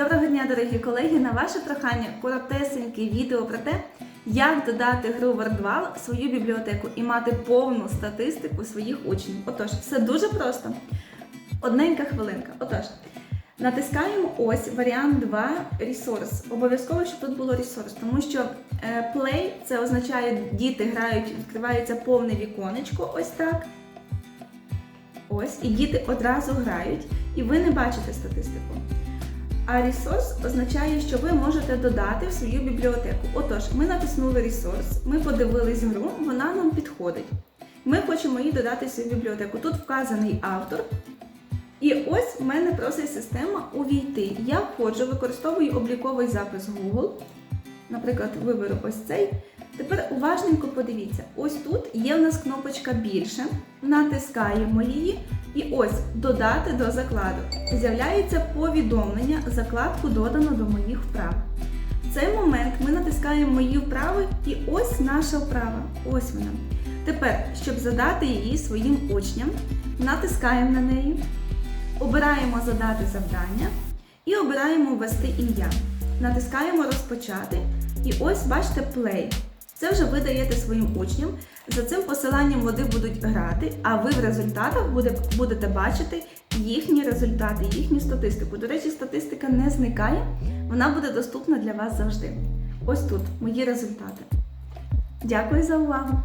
Доброго дня, дорогі колеги! На ваше прохання коротесеньке відео про те, як додати гру Wordwall в свою бібліотеку і мати повну статистику своїх учнів. Отож, все дуже просто. Одненька хвилинка. Отож, натискаємо ось варіант 2 Resource. Обов'язково, щоб тут було Resource, тому що е, Play це означає діти грають, відкривається повне віконечко, ось так. Ось, і діти одразу грають, і ви не бачите статистику. А resource означає, що ви можете додати в свою бібліотеку. Отож, ми натиснули resource, ми подивились гру, вона нам підходить. Ми хочемо її додати в свою бібліотеку. Тут вказаний автор. І ось в мене просить система увійти. Я входжу, використовую обліковий запис Google. Наприклад, виберу ось цей. Тепер уважненько подивіться: ось тут є в нас кнопочка більше. Натискаємо її. І ось додати до закладу. З'являється повідомлення, закладку додано до моїх вправ. В цей момент ми натискаємо мої вправи і ось наша вправа. Ось вона. Тепер, щоб задати її своїм учням, натискаємо на неї, обираємо задати завдання і обираємо ввести ім'я. Натискаємо розпочати. І ось бачите play. Це вже ви даєте своїм учням. За цим посиланням вони будуть грати, а ви в результатах будете бачити їхні результати, їхню статистику. До речі, статистика не зникає, вона буде доступна для вас завжди. Ось тут мої результати. Дякую за увагу!